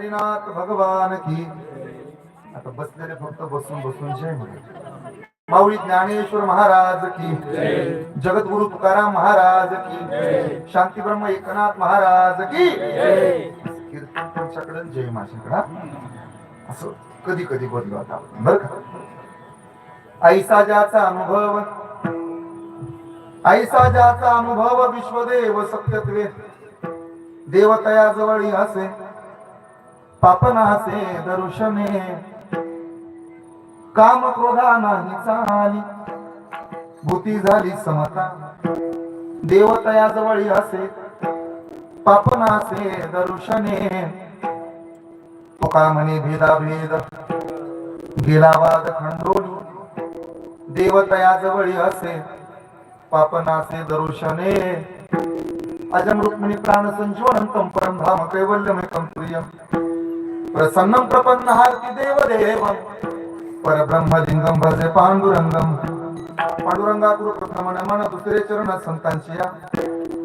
हरिनाथ भगवान की आता बसलेले फक्त बसून बसून जय म्हणे माऊली ज्ञानेश्वर महाराज की जगद्गुरु तुकाराम महाराज की शांती ब्रह्म एकनाथ महाराज की कीर्तन तुमच्याकडे जय माझ्याकडे असं कधी कधी बदलत आपण बर का? ऐसा ज्याचा अनुभव ऐसा ज्याचा अनुभव विश्वदेव सत्यत्वे. देवतया जवळ असे पापनासे दर्शने. काम क्रोधा नाही चाली. भूती झाली समता. देवतया जवळी असे. पापनासे दर्शने. तुका म्हणे भेदाभेद? गेला वाद खंडोली. देवतया जवळी असे. पापनासे दर्शने. अजम रुक्मिणी प्राण संजीवनंतम परम धाम कैवल्यमेकम प्रियम. प्रसन्नं प्रपन्न हार्ति देवदेव। परब्रह्मलिंगम भजे पांडुरंगम पांडुरंगा गुरु प्रथम नमन दुसरे चरण संतांची या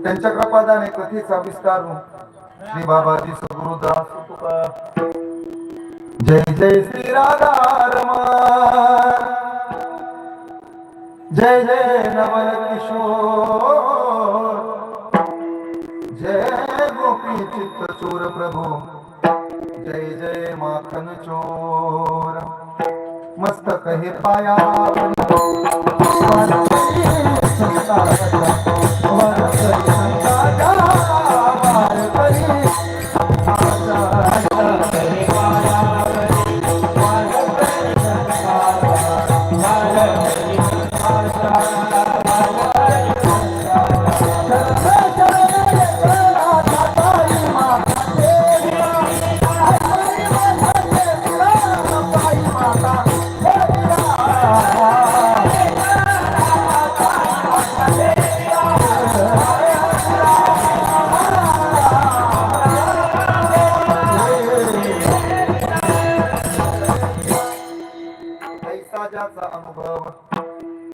त्यांच्या कृपादाने कथेचा विस्तारू श्री बाबा जी सद्गुरुदास तुका जय जय श्री राधा रमण जय जय नवल किशोर। जय गोपी चित्त चोर प्रभू। जय जय माखन चोर. मस्तक हे पाया ऐसा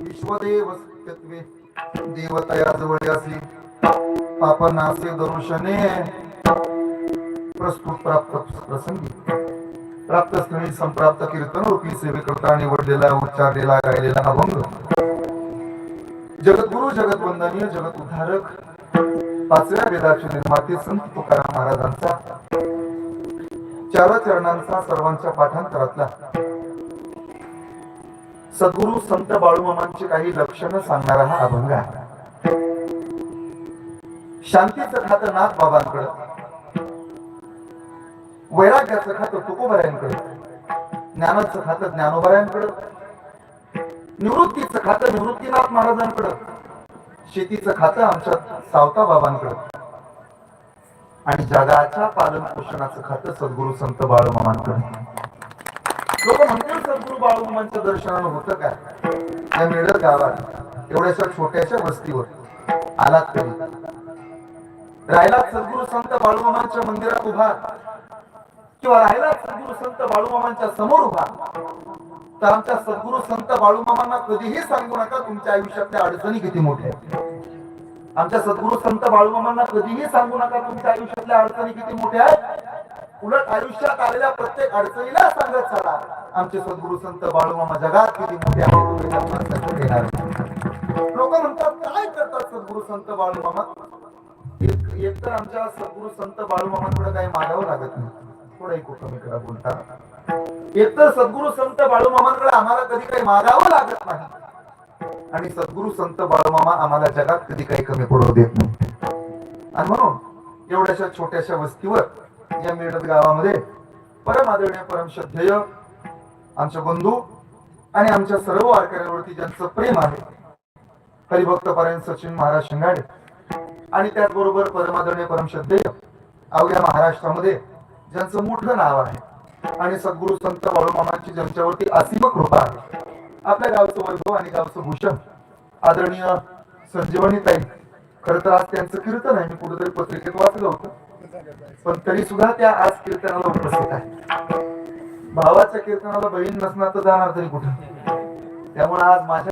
विश्वदेव सत्यत्वे देवतया जवळ असे आपण असे दर्शने प्रस्तुत प्राप्त प्रसंगी. प्राप्त स्थळी संप्राप्त कीर्तन रूपी सेवेकरता निवडलेला उच्चारलेला गायलेला अभंग जगद्गुरु जगतवंदनीय जगत उद्धारक पाचव्या वेदाचे निर्माते संत तुकाराम महाराजांचा. चार चरणांचा सर्वांच्या पाठांतरातला. सद्गुरु संत बाळूमामांची काही लक्षणं सांगणारा हा अभंग आहे. शांतीचं खातं नाथ बाबांकडे. वैराग्याचं खातं तुकोबऱ्यांकडे. ज्ञानाचं खातं ज्ञानोबऱ्यांकडे. निवृत्तीचं खातं निवृत्तीनाथ महाराजांकडं. शेतीचं खातं आमच्या सावता बाबांकडं. आणि जगाच्या पालन पोषणाचं खातं सद्गुरु संत बाळूमामांकडं. लोक म्हणतील सद्गुरु बाळूमामांच्या दर्शनानं होतं काय? या मिळत गावात? एवढ्याशा छोट्याशा वस्तीवर. आलात तरी राहिलात सद्गुरु संत बाळूमामांच्या मंदिरात उभा. किंवा राहिलात सद्गुरु संत बाळूमामांच्या समोर उभा. तर आमच्या सद्गुरु संत बाळूमामांना कधीही सांगू नका तुमच्या आयुष्यातल्या अडचणी किती मोठ्या आमच्या सद्गुरु संत बाळूमामांना कधीही सांगू नका तुमच्या आयुष्यातल्या अडचणी किती मोठ्या आहेत. उलट आयुष्यात आलेल्या प्रत्येक अडचणीला सांगत चला. आमचे सद्गुरु संत बाळूमामा जगात किती मोठे आहेत लोक म्हणतात काय करतात सद्गुरु संत बाळूमामा एक तर आमच्या सद्गुरु संत बाळूमामांकडे काही मागावं लागत नाही. थोडं ऐकू कमी करा बोलता. एक तर सद्गुरु संत बाळूमामांकडे आम्हाला कधी काही मागावं लागत नाही. आणि सद्गुरु संत बाळूमामा आम्हाला जगात कधी काही कमी पडू देत नाही. आणि म्हणून एवढ्याशा छोट्याशा वस्तीवर या मिळत गावामध्ये परम आदरणीय परम श्रद्धेय आमचे बंधू आणि आमच्या सर्व वारकऱ्यांवरती ज्यांचं प्रेम आहे. हरिभक्त परायण सचिन महाराज शिंगाडे आणि त्याचबरोबर परमादरणीय परम श्रद्धेय अवघ्या महाराष्ट्रामध्ये ज्यांचं मोठं नाव आहे. आणि सद्गुरु संत बाळूमामांची ज्यांच्यावरती असीम कृपा आहे. आपल्या गावचं वैभव आणि गावचं भूषण आदरणीय संजीवनी ताई. खर तर आज त्यांचं कीर्तन आहे. मी कुठेतरी पत्रिकेत वाचलं होतं. पण तरी सुद्धा त्या आज कीर्तनाला उपस्थित आहेत. भावाच्या कीर्तनाला बहीण नसणार तर जाणार तरी कुठं? त्यामुळे आज माझ्या